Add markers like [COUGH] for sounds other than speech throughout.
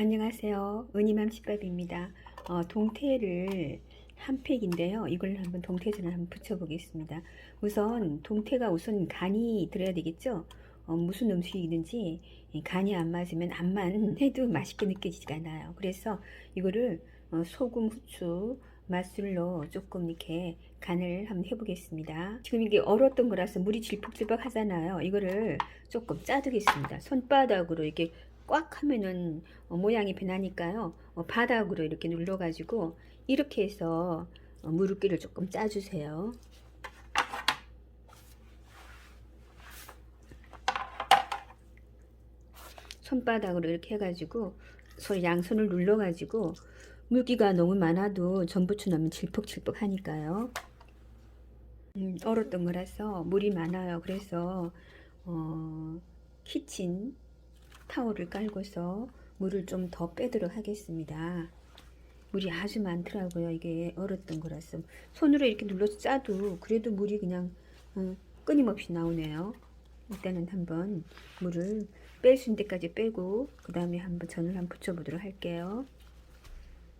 안녕하세요. 은희맘 집밥입니다. 어, 동태를 한 팩인데요. 이걸 한번 동태전을 한번 부쳐보겠습니다. 우선 동태가 우선 간이 들어야 되겠죠. 어, 무슨 음식이든지 이 간이 안 맞으면 암만 [LAUGHS] 해도 맛있게 느껴지지가 않아요. 그래서 이거를 어, 소금, 후추, 맛술로 조금 이렇게 간을 한번 해보겠습니다. 지금 이게 얼었던 거라서 물이 질퍽질퍽 하잖아요. 이거를 조금 짜두겠습니다. 손바닥으로 이렇게 꽉 하면은 어, 모양이 변하니까요. 어, 바닥으로 이렇게 눌러가지고 이렇게 해서 어, 물기를 조금 짜주세요. 손바닥으로 이렇게 해가지고 손 양손을 눌러가지고 물기가 너무 많아도 전부추 넣으면 질퍽질퍽 하니까요. 음, 얼었던 거라서 물이 많아요. 그래서 어, 키친 타올을 깔고서 물을 좀 더 빼도록 하겠습니다. 물이 아주 많더라고요. 이게 얼었던 거라서 손으로 이렇게 눌러서 짜도 그래도 물이 그냥 어, 끊임없이 나오네요. 일단은 한번 물을 뺄 수 있는 데까지 빼고 그 다음에 한번 전을 한번 붙여보도록 할게요.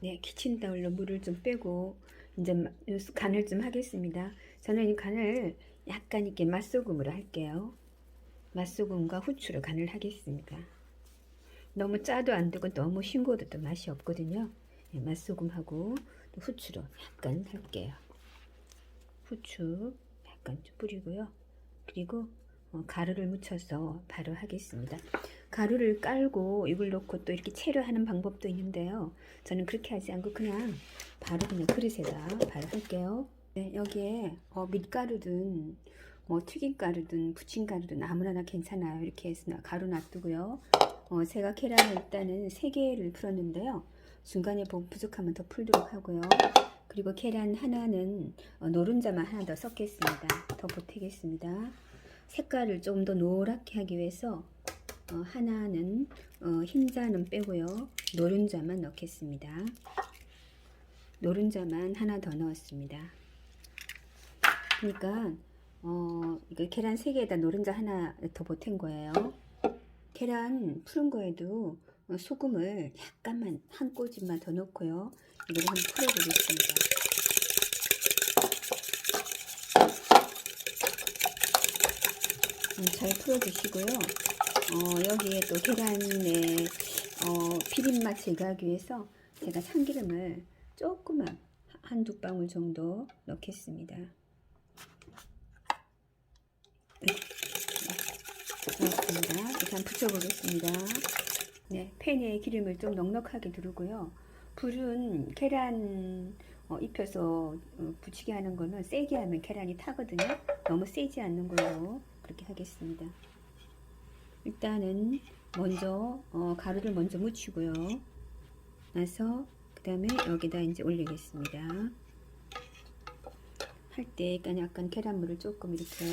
네, 키친타올로 물을 좀 빼고 이제 마- 간을 좀 하겠습니다. 저는 이 간을 약간 이렇게 맛소금으로 할게요. 맛소금과 후추로 간을 하겠습니다. 너무 짜도 안 되고 너무 싱거워도 또 맛이 없거든요. 네, 맛소금하고 또 후추로 약간 할게요. 후추 약간 좀 뿌리고요. 그리고 어, 가루를 묻혀서 바로 하겠습니다. 가루를 깔고 이걸 넣고 또 이렇게 채로 하는 방법도 있는데요. 저는 그렇게 하지 않고 그냥 바로 그냥 그릇에다 바로 할게요. 네, 여기에 어, 밀가루든 뭐 튀김가루든 부침가루든 아무나 괜찮아요. 이렇게 해서 나- 가루 놔두고요. 어, 제가 계란을 일단은 3개를 풀었는데요. 중간에 부- 부족하면 더 풀도록 하고요. 그리고 계란 하나는 어, 노른자만 하나 더 섞겠습니다. 더 보태겠습니다. 색깔을 좀 더 노랗게 하기 위해서 어, 하나는 어, 흰자는 빼고요. 노른자만 넣겠습니다. 노른자만 하나 더 넣었습니다. 그러니까 어, 이거 계란 3개에다 노른자 하나 더 보탠 거예요. 계란 푸른 거에도 어, 소금을 약간만 한 꼬집만 더 넣고요. 이걸 한번 풀어보겠습니다. 음, 잘 풀어주시고요. 어, 여기에 또 계란의 어, 비린맛 제거하기 위해서 제가 참기름을 조금만 한두 방울 정도 넣겠습니다. 네, 붙여보겠습니다. 네, 팬에 기름을 좀 넉넉하게 두르고요. 불은 계란 어, 입혀서 어, 부치게 하는 거는 세게 하면 계란이 타거든요. 너무 세지 않는 걸로 그렇게 하겠습니다. 일단은 먼저 어, 가루를 먼저 묻히고요. 나서 그 다음에 여기다 이제 올리겠습니다. 할 때 약간 약간 계란물을 조금 이렇게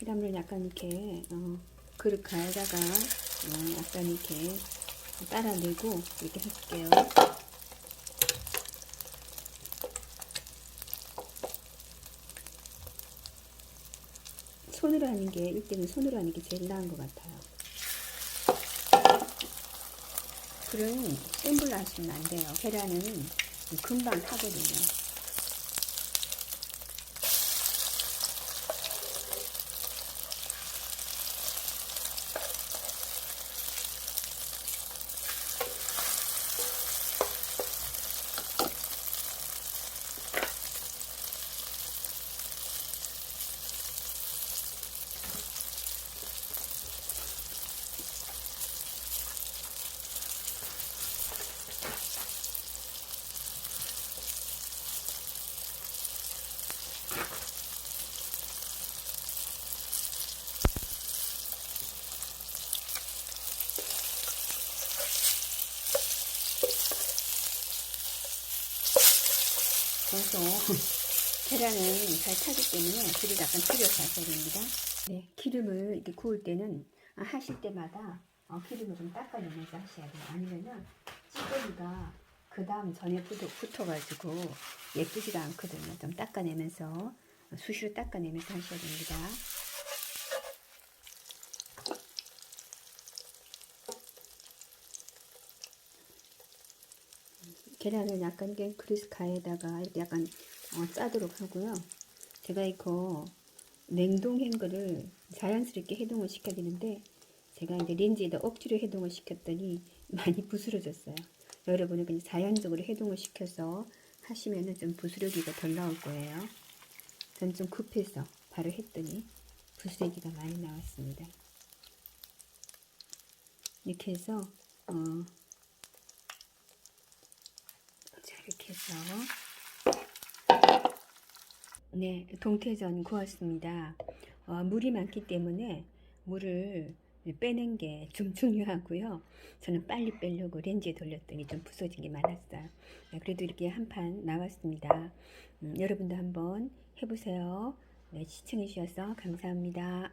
계란물 약간 이렇게 어, 그릇 가에다가 어, 약간 이렇게 따라내고 이렇게 해줄게요. 손으로 하는 게 이때는 손으로 하는 게 제일 나은 것 같아요. 그런 센 불로 하시면 안 돼요. 계란은 금방 타거든요. 그래서 계란은 잘 타기 때문에 불을 약간 줄여서 하셔야 됩니다. 네, 기름을 이렇게 구울 때는 아, 하실 때마다 어, 기름을 좀 닦아내면서 하셔야 돼요. 아니면은 찌꺼기가 그 다음 전에 붙어, 붙어가지고 예쁘지가 않거든요. 좀 닦아내면서 수시로 닦아내면서 하셔야 됩니다. 계란은 약간 이게 그리스 가에다가 이렇게 약간 어, 짜도록 하고요. 제가 이거 냉동 햄거를 자연스럽게 해동을 시켜야 되는데 제가 이제 렌즈에다 억지로 해동을 시켰더니 [LAUGHS] 많이 부스러졌어요. 여러분은 그냥 자연적으로 해동을 시켜서 하시면은 좀 부스러기가 덜 나올 거예요. 전 좀 급해서 바로 했더니 부스러기가 많이 나왔습니다. 이렇게 해서 어, 자 이렇게 해서 네 동태전 구웠습니다. 어, 물이 많기 때문에 물을 빼는 게 좀 [LAUGHS] 중요하고요. 저는 빨리 빼려고 렌즈에 돌렸더니 좀 부서진 게 많았어요. 네, 그래도 이렇게 한 판 나왔습니다. 음, 여러분도 한번 해보세요. 네, 시청해 주셔서 감사합니다.